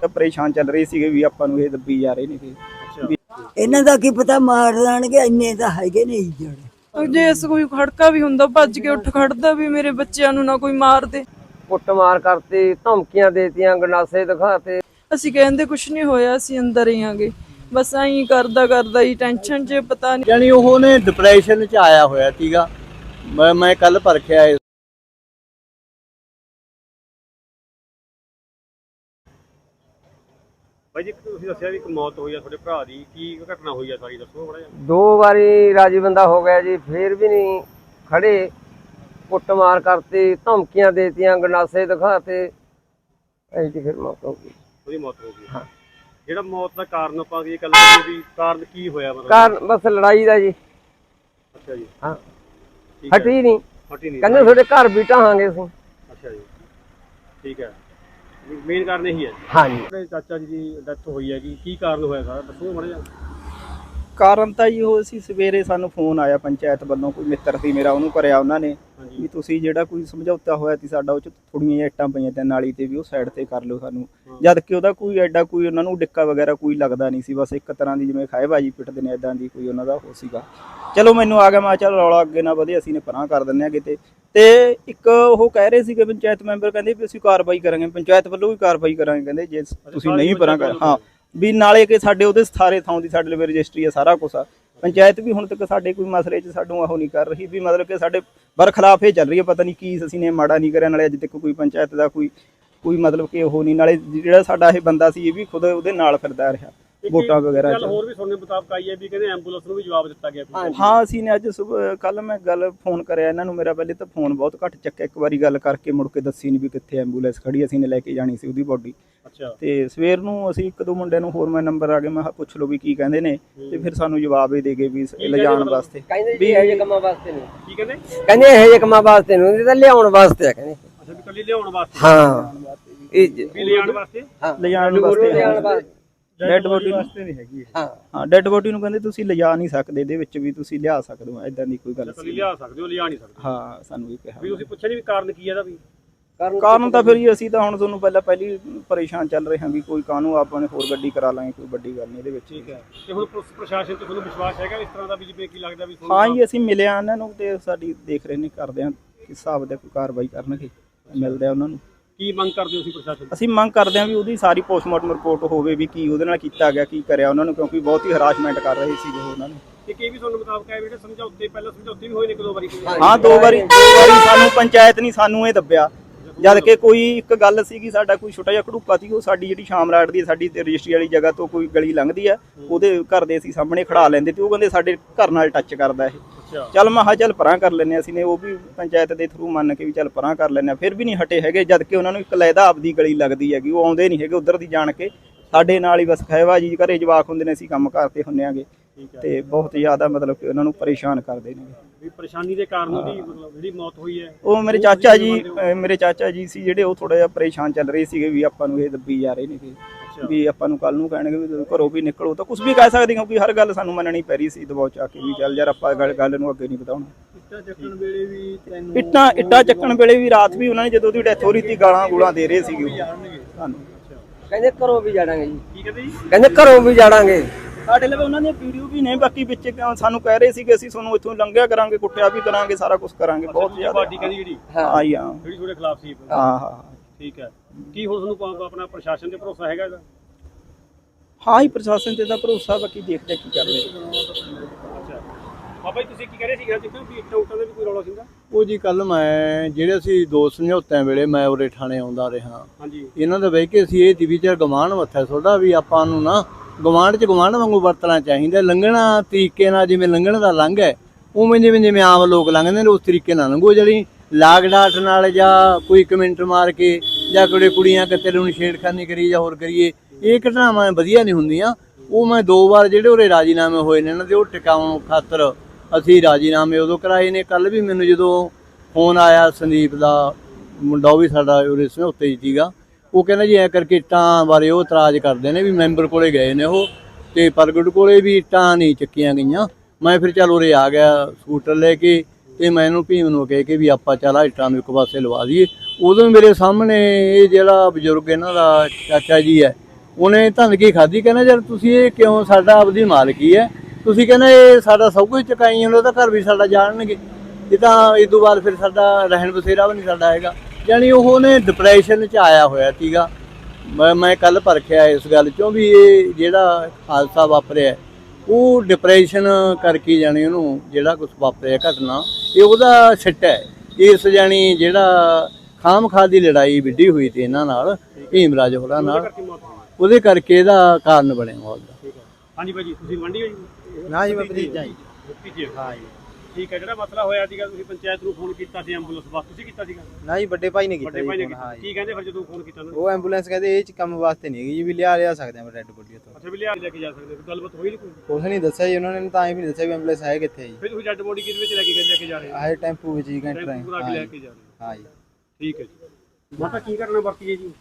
ਤਾਂ ਪਰੇਸ਼ਾਨ ਚੱਲ ਰਹੇ ਸੀਗੇ ਵੀ ਆਪਾਂ ਨੂੰ ਇਹ ਦੱਬੀ ਜਾ ਰਹੇ ਨੇ ਕਿ ਇਹਨਾਂ ਦਾ ਕੀ ਪਤਾ ਮਾਰ ਦੇਣਗੇ ਇੰਨੇ ਤਾਂ ਹੈਗੇ ਨਹੀਂ ਜਿਹੜੇ। ਜੇ ਇਸ ਕੋਈ ਖੜਕਾ ਵੀ ਹੁੰਦਾ ਭੱਜ ਕੇ ਉੱਠ ਖੜਦਾ ਵੀ ਮੇਰੇ ਬੱਚਿਆਂ ਨੂੰ ਨਾ ਕੋਈ ਮਾਰ ਦੇ। ਕੁੱਟਮਾਰ ਕਰਤੀ ਧਮਕੀਆਂ ਦੇਤੀਆਂ ਗੰਡਾਸੇ ਦਿਖਾਤੇ। ਅਸੀਂ ਕਹਿੰਦੇ ਕੁਛ ਨਹੀਂ ਹੋਇਆ ਅਸੀਂ ਅੰਦਰ ਹੀ ਆਂਗੇ। ਬਸ ਐਂ ਕਰਦਾ ਕਰਦਾ ਹੀ ਟੈਨਸ਼ਨ 'ਚ ਪਤਾ ਨਹੀਂ ਯਾਨੀ ਉਹ ਨੇ ਡਿਪਰੈਸ਼ਨ ਚ ਆਇਆ ਹੋਇਆ ਸੀਗਾ। ਮੈਂ ਮੈਂ ਕੱਲ ਪਰਖਿਆ ਭਾਈ ਜੀ ਤੁਸੀਂ ਦੱਸਿਆ ਵੀ ਇੱਕ ਮੌਤ ਹੋਈ ਆ ਤੁਹਾਡੇ ਭਰਾ ਦੀ ਕੀ ਘਟਨਾ ਹੋਈ ਆ ਸਾਰੀ ਦੱਸੋ ਬੜਾ ਦੋ ਵਾਰੀ ਰਾਜੀ ਬੰਦਾ ਹੋ ਗਿਆ ਜੀ ਫੇਰ ਵੀ ਨਹੀਂ ਖੜੇ। ਕੁੱਟਮਾਰ ਕਰਤੀ ਧਮਕੀਆਂ ਦੇਤੀਆਂ ਗੰਡਾਸੇ ਦਿਖਾਤੇ। ਐਂ ਜੀ ਫਿਰ ਮੌਤ ਹੋ ਗਈ। ਉਹਦੀ ਮੌਤ ਹੋ ਗਈ। ਜਿਹੜਾ ਮੌਤ ਦਾ ਕਾਰਨ ਆਪਾਂ ਕੀ ਗੱਲ ਕਰੀਏ ਵੀ ਕਾਰਨ ਕੀ ਹੋਇਆ ਮਤਲਬ? ਕਾਰਨ ਬਸ ਲੜਾਈ ਦਾ ਜੀ। ਅੱਛਾ ਜੀ। ਹਾਂ। ਠੀਕ ਹੈ। ਹਟੀ ਨਹੀਂ। ਹਟੀ ਨਹੀਂ। ਕਹਿੰਦੇ ਤੁਹਾਡੇ ਘਰ ਵੀ ਢਾਹਾਂਗੇ ਅਸੀਂ। ਅੱਛਾ ਜੀ। ਠੀਕ ਹੈ। ਮੇਨ ਕਾਰਨ ਇਹੀ ਹੈ ਹਾਂਜੀ। ਤੁਹਾਡੇ ਚਾਚਾ ਜੀ ਦੀ ਡੈਥ ਹੋਈ ਹੈਗੀ। ਕੀ ਕਾਰਨ ਹੋਇਆ ਸਾਰਾ? ਦੱਸੋ ਮਾੜਾ ਜਿਹਾ। ਕਾਰਨ ਤਾਂ ਜੀ ਉਹ ਸੀ ਸਵੇਰੇ ਸਾਨੂੰ ਫੋਨ ਆਇਆ ਪੰਚਾਇਤ ਵੱਲੋਂ ਕੋਈ ਮਿੱਤਰ ਸੀ ਮੇਰਾ ਉਹਨੂੰ ਕਰਿਆ ਉਹਨਾਂ ਨੇ ਹਾਂਜੀ। ਵੀ ਤੁਸੀਂ ਜਿਹੜਾ ਕੋਈ ਸਮਝੌਤਾ ਹੋਇਆ ਸੀ ਸਾਡਾ ਉਹ ਚ ਥੋੜੀਆਂ ਜਿਹੀਆਂ ਇੱਟਾਂ ਪਈਆਂ ਤੇ ਨਾਲੀ ਤੇ ਵੀ ਉਹ ਸਾਈਡ ਤੇ ਕਰ ਲਿਓ ਸਾਨੂੰ। ਜਦ ਕਿ ਉਹਦਾ ਕੋਈ ਐਡਾ ਕੋਈ ਉਹਨਾਂ ਨੂੰ ਡਿੱਕਾ ਵਗੈਰਾ ਕੋਈ ਲੱਗਦਾ ਨਹੀਂ ਸੀ ਬਸ ਇੱਕ ਤਰ੍ਹਾਂ ਦੀ ਜਿਵੇਂ ਖਾਏਬਾਜੀ ਪਿੱਟਦੇ ਨੇ ਐਦਾਂ ਦੀ ਕੋਈ ਉਹਨਾਂ ਦਾ ਹੋ ਸੀਗਾ। ਚਲੋ ਮੈਨੂੰ ਆ ਗਿਆ ਮੈਂ ਕਿਹਾ ਚੱਲ ਰੌਲਾ ਅੱਗੇ ਨਾ ਵਧੇ ਅਸੀਂ ਨੇ ਪਰਾਂ ਕਰ ਦਿੰਨੇ ਆ ਕਿਤੇ ਤੇ ਇੱਕ ਉਹ ਕਹਿ ਰਹੇ ਸੀਗੇ ਪੰਚਾਇਤ ਮੈਂਬਰ ਕਹਿੰਦੇ ਵੀ ਅਸੀਂ ਕਾਰਵਾਈ ਕਰਾਂਗੇ ਪੰਚਾਇਤ ਵੱਲੋਂ ਵੀ ਕਾਰਵਾਈ ਕਰਾਂਗੇ ਕਹਿੰਦੇ ਜੇ ਤੁਸੀਂ ਨਹੀਂ ਪਰਾਂ ਕਰ ਹਾਂ ਵੀ ਨਾਲੇ ਕਿ ਸਾਡੇ ਉਹਦੇ ਸਾਰੇ ਥਾਂ ਦੀ ਸਾਡੇ ਲਈ ਰਜਿਸਟਰੀ ਆ ਸਾਰਾ ਕੁਝ ਆ। ਪੰਚਾਇਤ ਵੀ ਹੁਣ ਤੱਕ ਸਾਡੇ ਕੋਈ ਮਸਲੇ 'ਚ ਸਾਨੂੰ ਉਹ ਨਹੀਂ ਕਰ ਰਹੀ ਵੀ ਮਤਲਬ ਕਿ ਸਾਡੇ ਬਰਖਲਾਫ ਇਹ ਚੱਲ ਰਹੀ ਹੈ ਪਤਾ ਨਹੀਂ ਕੀ ਅਸੀਂ ਨੇ ਮਾੜਾ ਨਹੀਂ ਕਰਿਆ ਨਾਲੇ ਅੱਜ ਤੱਕ ਕੋਈ ਪੰਚਾਇਤ ਦਾ ਕੋਈ ਕੋਈ ਮਤਲਬ ਕਿ ਉਹ ਨਹੀਂ ਨਾਲੇ ਜਿਹੜਾ ਸਾਡਾ ਇਹ ਬੰਦਾ ਸੀ ਇਹ ਵੀ ਖੁਦ ਉਹਦੇ ਨਾਲ ਫਿਰਦਾ ਰਿਹਾ। ਵੋਟਾਂ ਵਗੈਰਾ 'ਚ। ਹੋਰ ਵੀ ਸੁਣਨ ਮੁਤਾਬਕ ਆਈ ਹੈ ਵੀ ਕਹਿੰਦੇ ਐਂਬੂਲੈਂਸ ਨੂੰ ਵੀ ਜਵਾਬ ਦਿੱਤਾ ਗਿਆ ਕੋਈ। ਹਾਂ ਅਸੀਂ ਨੇ ਅੱਜ ਸਵੇਰ ਕੱਲ ਮੈਂ ਗੱਲ ਫੋਨ ਕਰਿਆ ਇਹਨਾਂ ਨੂੰ ਮੇਰਾ ਪਹਿਲੇ ਤਾਂ ਫੋਨ ਬਹੁਤ ਘੱਟ ਚੱਕਿਆ ਇੱਕ ਵਾਰੀ ਗੱਲ ਕਰਕੇ ਮੁੜ ਕੇ ਦੱਸੀ ਨਹੀਂ ਵੀ ਕਿੱਥੇ ਐਂਬੂਲੈਂਸ ਖੜੀ ਅਸੀਂ ਨੇ ਲੈ ਕੇ ਜਾਣੀ ਸੀ ਉਹਦੀ ਬੋਡੀ ਅੱਛਾ। ਤੇ ਸਵੇਰ ਨੂੰ ਅਸੀਂ ਇੱਕ ਦੋ ਮੁੰਡਿਆਂ ਨੂੰ ਹੋਰ ਮੈਂ ਨੰਬਰ ਆ ਗਿਆ ਮੈਂ ਪੁੱਛ ਲਓ ਵੀ ਕੀ ਕਹਿੰਦੇ ਨੇ ਤੇ ਫਿਰ ਸਾਨੂੰ ਜਵਾਬ ਇਹ ਦੇ ਗਏ ਵੀ ਲਿਜਾਣ? ਵਾਸਤੇ। ਕਹਿੰਦੇ ਜੀ ਇਹ ਕੰਮਾਂ ਵਾਸਤੇ ਨਹੀਂ ਕੀ ਕਹਿੰਦੇ? ਕਹਿੰਦੇ ਇਹ ਜਿਹੇ ਕੰਮਾਂ ਵਾਸਤੇ ਨਹੀਂ ਤਾਂ ਲਿਆਉਣ ਵਾਸਤੇ ਆ ਕਹਿੰਦੇ। ਅੱਛਾ ਵੀ ਕੱਲੀ ਲਿਆਉਣ ਵਾਸਤੇ? ਹਾਂ। ਇਹ ਜ- ਵੀ ਲਿਆਉਣ ਵਾਸਤੇ? ਹਾਂ। ਲਿਜਾਣ ਵਾਸਤੇ ਲਿਆਉਣ ਵਾਸਤੇ। ਡੈਡ ਬੋਡੀ ਵਾਸਤੇ ਨਹੀਂ ਹੈਗੀ ਹਾਂ। ਹਾਂ ਡੈਡ ਬੋਡੀ ਨੂੰ ਕਹਿੰਦੇ ਤੁਸੀਂ ਲਿਜਾ ਨਹੀਂ ਸਕਦੇ ਇਹਦੇ ਵਿੱਚ ਵੀ ਤੁਸੀਂ ਲਿਆ ਸਕਦੇ ਹੋ ਐਦਾਂ ਦੀ ਕੋਈ ਗੱਲ ਕੱਲੀ ਸੀ ਲਿਆ ਸਕਦੇ ਹੋ ਲਿਆ ਨਹੀਂ ਸਕਦੇ। ਹਾਂ ਸਾਨੂੰ ਇਹ ਵੀ ਕਿਹਾ ਤੁਸੀਂ ਪੁੱਛਿਆ ਨਹੀਂ ਵੀ ਕਾਰਨ ਕੀ ਹੈ ਇਹਦਾ ਵੀ? ਕਾਰਨ ਤਾਂ ਫਿਰ ਜੀ ਅਸੀਂ ਤਾਂ ਹੁਣ ਤੁਹਾਨੂੰ ਪਹਿਲਾਂ ਪਹਿਲੀ ਪਰੇਸ਼ਾਨ ਚੱਲ ਰਹੇ ਹਾਂ ਵੀ ਕੋਈ ਕਾਹਨੂੰ ਆਪਾਂ ਨੇ ਹੋਰ ਗੱਡੀ ਕਰਾ ਲਾਂਗੇ ਕੋਈ ਵੱਡੀ ਗੱਲ ਨਹੀਂ ਇਹਦੇ ਵਿੱਚ। ਠੀਕ ਹੈ। ਤੇ ਹੁਣ ਪੁਲਿਸ ਪ੍ਰਸ਼ਾਸਨ ਤੇ ਤੁਹਾਨੂੰ ਵਿਸ਼ਵਾਸ ਹੈਗਾ ਇਸ ਤਰ੍ਹਾਂ ਦਾ ਵੀ ਜਿਵੇਂ ਕੀ ਲੱਗਦਾ ਵੀ ਹਾਂ ਜੀ ਅਸੀਂ ਮਿਲੇ ਆ ਇਹਨਾਂ ਨੂੰ ਤੇ ਸਾਡੀ ਦੇਖ ਰਹੇ ਨੇ ਕਰਦੇ ਆ ਕਿਸ ਹਿਸਾਬ ਦੇ ਕੋਈ ਕਾਰਵਾਈ ਕਰਨਗੇ ਮਿਲਦੇ ਆ ਉਹਨਾਂ ਨੂੰ। ਕੀ ਮੰਗ ਕਰਦੇ ਹੋ ਤੁਸੀਂ ਪ੍ਰਸ਼ਾਸਨ ਤੋਂ? ਅਸੀਂ ਮੰਗ ਕਰਦੇ ਹਾਂ ਵੀ ਉਹਦੀ ਸਾਰੀ ਪੋਸਟਮਾਰਟਮ ਰਿਪੋਰਟ ਹੋਵੇ ਵੀ ਕੀ ਉਹਦੇ ਨਾਲ ਕੀਤਾ ਗਿਆ ਕੀ ਕਰਿਆ ਉਹਨਾਂ ਨੂੰ ਕਿਉਂਕਿ ਬਹੁਤ ਹੀ ਹਰਾਸਮੈਂਟ ਕਰ ਰਹੇ ਸੀ ਉਹ ਉਹਨਾਂ ਨੂੰ। ਇੱਕ ਇਹ ਵੀ ਤੁਹਾਨੂੰ ਮੁਤਾਬਕ ਹੈ ਜਿਹੜੇ ਸਮਝੌਤੇ ਪਹਿਲਾਂ ਸਮਝੌਤੇ ਵੀ ਹੋਏ ਨੇ ਇੱਕ ਦੋ ਵਾਰੀ? ਹਾਂ ਦੋ ਵਾਰੀ ਦੋ ਵਾਰੀ ਸਾਨੂੰ ਪੰਚਾਇਤ ਨਹੀਂ ਸਾਨੂੰ ਇਹ ਦੱਬਿਆ। ਜਦ ਕਿ ਕੋਈ ਇੱਕ ਗੱਲ ਸੀਗੀ ਸਾਡਾ ਕੋਈ ਛੋਟਾ ਜਿਹਾ ਘੜੂਕਾ ਸੀ ਉਹ ਸਾਡੀ ਜਿਹੜੀ ਸ਼ਾਮਲਾਟ ਦੀ ਸਾਡੀ ਤੇ ਰਜਿਸਟਰੀ ਵਾਲੀ ਜਗ੍ਹਾ ਤੋਂ ਕੋਈ ਗਲੀ ਲੰਘਦੀ ਆ ਉਹਦੇ ਘਰ ਦੇ ਅਸੀਂ ਸਾਹਮਣੇ ਖੜਾ ਲੈਂਦੇ ਤੇ ਉਹ ਕਹਿੰਦੇ ਸਾਡੇ ਘਰ ਨਾਲ ਟੱਚ ਕਰਦਾ ਇਹ। ਚੱਲ ਮੈਂ ਕਿਹਾ ਚੱਲ ਪਰਾਂ ਕਰ ਲੈਨੇ ਅਸੀਂ ਨੇ ਉਹ ਵੀ ਪੰਚਾਇਤ ਦੇ ਥਰੂ ਮੰਨ ਕੇ ਵੀ ਚੱਲ ਪਰਾਂ ਕਰ ਲੈਨੇ ਫਿਰ ਵੀ ਨਹੀਂ ਹਟੇ ਹੈਗੇ ਜਦ ਕਿ ਉਹਨਾਂ ਨੂੰ ਇੱਕ ਲੈਦਾ ਆਪਦੀ ਗਲੀ ਲੱਗਦੀ ਹੈਗੀ ਉਹ ਆਉਂਦੇ ਨਹੀਂ ਹੈਗੇ ਉਧਰ ਦੀ ਜਾਣ ਕੇ। ਸਾਡੇ ਨਾਲ ਹੀ ਬਸ ਖੈਵਾ ਜੀ ਘਰੇ ਜਵਾਕ ਹੁੰਦੇ ਨੇ ਅਸੀਂ ਕੰਮ ਕਰਤੇ ਹੁੰਨੇ ਆਗੇ ਹੈ। ਤੇ ਬਹੁਤ ਜ਼ਿਆਦਾ ਮਤਲਬ ਕਿ ਉਹਨਾਂ ਨੂੰ ਪਰੇਸ਼ਾਨ ਕਰਦੇ ਨੇ। ਵੀ ਪਰੇਸ਼ਾਨੀ ਦੇ ਕਾਰਨ ਉਹਦੀ ਮਤਲਬ ਜਿਹੜੀ ਮੌਤ ਹੋਈ ਹੈ ਉਹ ਮੇਰੇ ਚਾਚਾ ਜੀ ਮੇਰੇ ਚਾਚਾ ਜੀ ਸੀ ਜਿਹੜੇ ਉਹ ਥੋੜਾ ਜਿਹਾ ਪਰੇਸ਼ਾਨ ਚੱਲ ਰਹੇ ਸੀਗੇ ਵੀ ਆਪਾਂ ਨੂੰ ਇਹ ਦੱਬੀ ਜਾ ਰਹੇ ਨੇ ਕਿ ਵੀ ਆਪਾਂ ਨੂੰ ਕੱਲ ਨੂੰ ਕਹਿਣਗੇ ਵੀ ਘਰੋਂ ਵੀ ਨਿਕਲੋ ਤਾਂ ਕੁਝ ਵੀ ਕਹਿ ਸਕਦੇ ਕਿਉਂਕਿ ਹਰ ਗੱਲ ਸਾਨੂੰ ਮੰਨਣੀ ਪੈ ਰਹੀ ਸੀ ਦਬਾਅ ਚਾ ਕੇ ਵੀ ਚੱਲ ਯਾਰ ਆਪਾਂ ਗੱਲ ਗੱਲ ਨੂੰ ਅੱਗੇ ਨਹੀਂ ਵਧਾਉਣਾ। ਇੱਟਾਂ ਚੱਕਣ ਵੇਲੇ ਵੀ ਤੈਨੂੰ ਇੱਟਾਂ ਇੱਟਾਂ ਚੱਕਣ ਵੇਲੇ ਵੀ ਰਾਤ ਵੀ ਉਹਨਾਂ ਨੇ ਜਦੋਂ ਉਹਦੀ ਡੈਥ ਹੋ ਰਹੀ ਸੀ ਗਾਲਾਂ ਗੂਲਾਂ ਦੇ ਰਹੇ ਸੀਗੇ ਉਹ। ਸਾਨੂੰ ਕਹਿੰਦੇ ਘਰੋਂ ਵੀ ਜਾੜਾਂਗੇ ਜੀ। ਕੀ ਕਹਿੰਦੇ ਜੀ? ਕਹਿੰਦੇ ਘਰੋਂ ਵੀ ਜਾੜਾਂਗੇ ਸਾਡੇ ਲਈ ਉਹਨਾਂ ਦੀਆਂ ਵੀਡੀਓ ਵੀ ਨੇ ਬਾਕੀ ਵਿੱਚ ਸਾਨੂੰ ਕਹਿ ਰਹੇ ਸੀਗੇ ਅਸੀਂ ਤੁਹਾਨੂੰ ਇੱਥੋਂ ਲੰਘਿਆ ਕਰਾਂਗੇ ਕੁੱਟਿਆ ਵੀ ਕਰਾਂਗੇ ਸਾਰਾ ਕੁਝ ਕਰਾਂਗੇ ਬਹੁਤ ਜ਼ਿਆਦਾ। ਪਾਰਟੀ ਕਹਿੰਦੀ ਜਿਹੜੀ? ਹਾਂ। ਜੀ, ਹਾਂ ਜਿਹੜੀ ਤੁਹਾਡੇ ਖਿਲਾਫ ਸੀ। ਹਾਂ ਹਾਂ। ਠੀਕ ਹੈ। ਕੀ ਹੁਣ ਤੁਹਾਨੂੰ ਪ- ਆਪਣਾ ਪ੍ਰਸ਼ਾਸਨ ਤੇ ਭਰੋਸਾ ਹੈਗਾ ਇਹਦਾ? ਹਾਂ ਹੀ ਪ੍ਰਸ਼ਾਸਨ ਤੇ ਤਾਂ ਭਰੋਸਾ ਬਾਕੀ ਦੇਖਦੇ ਆ ਕੀ ਕਰਦੇ ਅੱਛਾ। ਬਾਬਾ ਜੀ ਤੁਸੀਂ ਕੀ ਕਹਿ ਰਹੇ ਸੀ ਗੱਲ ਜਿੱਥੇ ਵੀ ਇੱਟਾਂ ਉੱਟਾਂ ਦਾ ਵੀ ਕੋਈ ਰੌਲਾ ਸੀਗਾ? ਉਹ ਜੀ ਕੱਲ ਮੈਂ ਜਿਹੜੇ ਅਸੀਂ ਦੋ ਸਮਝੌਤਿਆਂ ਵੇਲੇ ਮੈਂ ਉਰੇ ਥਾਣੇ ਆਉਂਦਾ ਰਿਹਾ। ਹਾਂਜੀ। ਇਹਨਾਂ ਦਾ ਬਹਿ ਕੇ ਅਸੀਂ ਇਹ ਦੀ ਵਿਚਾਰ ਗਵਾਂਢ ਮੱਥਾ ਤੁਹਾਡਾ ਵੀ ਆਪਾਂ ਨੂੰ ਨਾ ਗਵਾਂਢ ਚ ਗਵਾਂਢ ਵਾਂਗੂ ਵਰਤਣਾ ਚਾਹੀਦਾ। ਲੰਘਣਾ ਤਰੀਕੇ ਨਾਲ ਜਿਵੇਂ ਲੰਘਣ ਦਾ ਲੰਘ ਹੈ ਉਵੇਂ ਜਿਵੇਂ ਜਿਵੇਂ ਆਮ ਲੋਕ ਲੰਘਦੇ ਨੇ ਉਸ ਤਰੀਕੇ ਨਾਲ ਲੰਘੋ ਜਿਹੜੀ ਲਾਗ ਡਾਟ ਨਾਲ ਜਾਂ ਕੋਈ ਕਮੈਂਟ ਮਾਰ ਕੇ ਜਾਂ ਕੁੜੇ ਕੁੜੀਆਂ ਕਿਤੇ ਨੂੰ ਛੇੜਖਾਨੀ ਕਰੀ ਜਾਂ ਹੋਰ ਕਰੀਏ, ਇਹ ਘਟਨਾਵਾਂ ਵਧੀਆ ਨਹੀਂ ਹੁੰਦੀਆਂ। ਉਹ ਮੈਂ ਦੋ ਵਾਰ ਜਿਹੜੇ ਉਹਰੇ ਰਾਜੀਨਾਮੇ ਹੋਏ ਨੇ ਨਾ ਦੇ ਉਹ ਟਿਕਾਉਣ ਖਾਤਰ ਅਸੀਂ ਰਾਜੀਨਾਮੇ ਉਦੋਂ ਕਰਾਏ ਨੇ। ਕੱਲ ਵੀ ਮੈਨੂੰ ਜਦੋਂ ਫੋਨ ਆਇਆ ਸੰਦੀਪ ਦਾ, ਮੁੰਡਾ ਉਹ ਵੀ ਸਾਡਾ ਉਹਦੇ ਸਮਝੌਤੇ 'ਚ ਸੀਗਾ। ਉਹ ਕਹਿੰਦਾ ਜੀ ਐ ਕਰਕੇ ਇੱਟਾਂ ਬਾਰੇ ਉਹ ਇਤਰਾਜ਼ ਕਰਦੇ ਨੇ ਵੀ ਮੈਂਬਰ ਕੋਲੇ ਗਏ ਨੇ ਉਹ ਤੇ ਪ੍ਰਗਟ ਕੋਲੇ ਵੀ ਇੱਟਾਂ ਨਹੀਂ ਚੱਕੀਆਂ ਗਈਆਂ। ਮੈਂ ਫਿਰ ਚੱਲ ਉਰੇ ਆ ਗਿਆ ਸਕੂਟਰ ਲੈ ਕੇ ਤੇ ਮੈਂ ਇਹਨੂੰ ਭੀਮ ਨੂੰ ਕਹਿ ਕੇ ਵੀ ਆਪਾਂ ਚੱਲ ਇੱਟਾਂ ਨੂੰ ਇੱਕ ਪਾਸੇ ਲਵਾ ਦਈਏ। ਉਦੋਂ ਮੇਰੇ ਸਾਹਮਣੇ ਇਹ ਜਿਹੜਾ ਬਜ਼ੁਰਗ ਇਹਨਾਂ ਦਾ ਚਾਚਾ ਜੀ ਹੈ, ਉਹਨੇ ਧਨ ਕੀ ਖਾਧੀ, ਕਹਿੰਦਾ ਯਾਰ ਤੁਸੀਂ ਇਹ ਕਿਉਂ ਸਾਡਾ ਆਪਦੀ ਮਾਲਕੀ ਹੈ? ਤੁਸੀਂ ਕਹਿੰਦੇ ਇਹ ਸਾਡਾ ਸਭ ਕੁਝ ਚੁਕਾਈ ਉਹਨਾਂ ਤਾਂ ਘਰ ਵੀ ਸਾਡਾ ਜਾਣਨਗੇ। ਇਹ ਤਾਂ ਇਸ ਤੋਂ ਬਾਅਦ ਫਿਰ ਸਾਡਾ ਰਹਿਣ ਬਸੇਰਾ ਵੀ ਨਹੀਂ ਸਾਡਾ ਹੈਗਾ। ਯਾਨੀ ਉਹਨੇ ਡਿਪਰੈਸ਼ਨ ਚ ਆਇਆ ਹੋਇਆ ਸੀਗਾ। ਮੈਂ ਮੈਂ ਕੱਲ ਪਰਖਿਆ ਇਸ ਗੱਲ ਚੋਂ ਵੀ ਇਹ ਜਿਹੜਾ ਹਾਦਸਾ ਵਾਪਰਿਆ, ਉਹ ਡਿਪਰੈਸ਼ਨ ਕਰਕੇ ਜਾਣੀ ਉਹਨੂੰ ਜਿਹੜਾ ਕੁਝ ਵਾਪਰਿਆ ਘਟਨਾ ਇਹ ਉਹਦਾ ਸਿੱਟ ਹੈ। ਇਸ ਜਾਣੀ ਜਿਹੜਾ ਖਾਮਖਾ ਦੀ ਲੜਾਈ ਵਿੱਢੀ ਹੋਈ ਤੇ ਇਹਨਾਂ ਨਾਲ ਭੀਮਰਾਜ ਹੋਰਾਂ ਨਾਲ। ਉਹਦੇ ਕਰਕੇ ਇਹਦਾ ਕਾਰਨ ਬਣਿਆ ਮੌਤ ਦਾ ਠੀਕ ਹੈ। ਹਾਂਜੀ ਭਾਈ ਜੀ ਤੁਸੀਂ ਮੰਡੀ ਹੋ ਜੀ? ਨਾ ਜੀ ਮੈਂ ਭਤੀਜਾ ਜੀ। ਭਤੀਜੇ ਹਾਂ ਜੀ। ਠੀਕ ਹੈ ਜਿਹੜਾ ਮਸਲਾ ਹੋਇਆ ਸੀਗਾ ਤੁਸੀਂ ਪੰਚਾਇਤ ਨੂੰ ਫੋਨ ਕੀਤਾ ਸੀ ਐਂਬੂਲੈਂਸ ਵਾਸਤੇ। ਤੁਸੀਂ ਕੀਤਾ ਸੀਗਾ? ਨਾ ਜੀ ਵੱਡੇ ਭਾਈ ਨੇ ਵੱਡੇ ਭਾਈ ਨੇ ਕੀਤਾ। ਕੀ ਕਹਿੰਦੇ ਫਿਰ ਜਦੋਂ ਫੋਨ ਕੀਤਾ ਉਹਨਾਂ ਨੇ? ਉਹ ਐਂਬੂਲੈਂਸ ਕਹਿੰਦੇ ਇਹ ਚ ਕੰਮ ਵਾਸਤੇ ਨਹੀਂ ਹੈਗੀ ਜੀ ਵੀ ਲਿਆ ਲਿਆ ਸਕਦੇ ਆ ਰੈੱਡ ਬੋਡੀ ਤੋਂ ਅੱਛਾ ਵੀ ਲਿਆ ਕੇ ਲੈ ਕੇ ਜਾ ਸਕਦੇ ਹੋ। ਕੋਈ ਗੱਲਬਾਤ ਹੋਈ ਨਹੀਂ ਕੋਈ? ਕੁਛ ਨਹੀਂ ਦੱਸਿਆ ਜੀ ਉਹਨਾਂ ਨੇ ਤਾਂ ਐਂ ਵੀ ਨਹੀਂ ਦੱਸਿਆ ਵੀ ਐਂਬੂਲੈਂਸ ਹੈ ਕਿੱਥੇ ਜੀ। ਫਿਰ ਤੁਸੀਂ ਡੈਡ ਬੋਡੀ ਕਿਹਦੇ ਵਿੱਚ ਲੈ ਕੇ ਲੈ ਕੇ ਜਾ ਰਹੇ ਹੋ? ਆਏ ਟੈਂਪੂ ਵਿੱਚ ਜੀ ਘੰਟੇ ਟੈਂਪੂ ਪੂਰਾ ਲੈ ਕੇ ਜਾ ਰਹੇ ਹੋ। ਹਾਂ ਜੀ। ਠੀਕ ਹੈ ਜੀ। ਮਾਤਾ ਕੀ ਕਰਨਾ ਬਾਕੀ ਹੈ ਜੀ?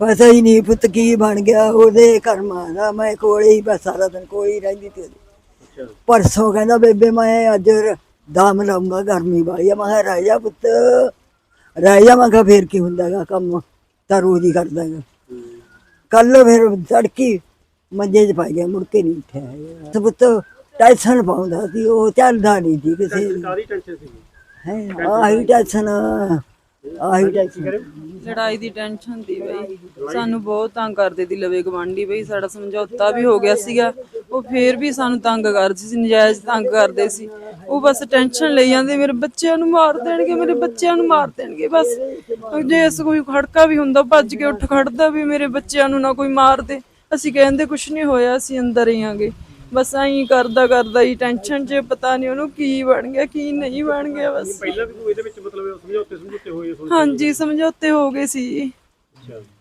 ਪਤਾ ਹੀ ਨਹੀਂ ਪੁੱਤ ਕੀ ਬਣ ਗਿਆ ਉਹਦੇ ਕਰਮਾਂ ਦਾ ਮੈਂ ਕੋਲੇ ਹੀ ਬਸ ਸਾਰਾ ਦਿਨ ਕੋਲੇ ਹੀ ਰਹਿੰਦੀ ਤੇ ਪਰਸੋਂ ਕਹਿੰਦਾ ਬੇਬੇ ਮੈਂ ਅੱਜ ਦਾਮ ਲਾਉਂਗਾ ਗਰਮੀ ਵਾਲੀ ਆ। ਮੈਂ ਕਿਹਾ ਰਹਿ ਜਾ ਪੁੱਤ ਰਹਿ ਜਾ। ਮੈਂ ਕਿਹਾ ਫੇਰ ਕੀ ਹੁੰਦਾਗਾ ਕੰਮ ਤਾਂ ਰੋਜ਼ ਹੀ ਕਰਦਾਗਾ ਕੱਲ ਫਿਰ ਤੜਕੀ ਮੰਜੇ 'ਚ ਪੈ ਗਿਆ ਮੁੜ ਕੇ ਨਹੀਂ ਉੱਠਿਆ। ਤੇ ਪੁੱਤ ਟੈਨਸ਼ਨ ਪਾਉਂਦਾ ਸੀ ਉਹ ਚੱਲਦਾ ਨਹੀਂ ਸੀ ਕਿਸੇ ਸਰਕਾਰੀ ਟੈਨਸ਼ਨ ਸੀ? ਹੈ ਆਹੀ ਟੈਨਸ਼ਨ ਆਹੀ ਟੈਨਸ਼ਨ। ਲੜਾਈ ਦੀ ਟੈਨਸ਼ਨ ਦੀ ਬਈ। ਸਾਨੂੰ ਬਹੁਤ ਤੰਗ ਕਰਦੇ ਦੀ ਲਵੇ ਗਵਾਂਢੀ ਬਈ ਸਾਡਾ ਸਮਝੌਤਾ ਵੀ ਹੋ ਗਿਆ ਸੀਗਾ। ਉਹ ਫੇਰ ਵੀ ਸਾਨੂੰ ਤੰਗ ਕਰਦੇ ਸੀ ਨਜਾਇਜ਼ ਤੰਗ ਕਰਦੇ ਸੀ। ਉਹ ਬਸ ਟੈਨਸ਼ਨ ਲਈ ਜਾਂਦੇ ਮੇਰੇ ਬੱਚਿਆਂ ਨੂੰ ਮਾਰ ਦੇਣਗੇ ਮੇਰੇ ਬੱਚਿਆਂ ਨੂੰ ਮਾਰ ਦੇਣਗੇ ਬਸ। ਜੇ ਇਸ ਕੋਈ ਖੜਕਾ ਵੀ ਹੁੰਦਾ ਭੱਜ ਕੇ ਉੱਠ ਖੜਦਾ ਵੀ ਮੇਰੇ ਬੱਚਿਆਂ ਨੂੰ ਨਾ ਕੋਈ ਮਾਰ ਦੇ। ਅਸੀਂ ਕਹਿੰਦੇ ਕੁਝ ਨਹੀਂ ਹੋਇਆ ਅਸੀਂ ਅੰਦਰ ਹੀ ਆਂਗੇ। ਬਸ ਐਂ ਕਰਦਾ ਕਰਦਾ ਹੀ ਟੈਨਸ਼ਨ 'ਚ ਪਤਾ ਨਹੀਂ ਉਹਨੂੰ ਕੀ ਬਣ ਗਿਆ ਕੀ ਨਹੀਂ ਬਣ ਗਿਆ ਬਸ। ਪਹਿਲਾਂ ਵੀ ਕੋਈ ਇਹਦੇ ਵਿੱਚ ਮਤਲਬ ਸਮਝੌਤੇ ਸਮਝੌਤੇ ਹੋਏ ਹਾਂਜੀ ਸਮਝੌਤੇ ਹੋ ਗਏ ਸੀ।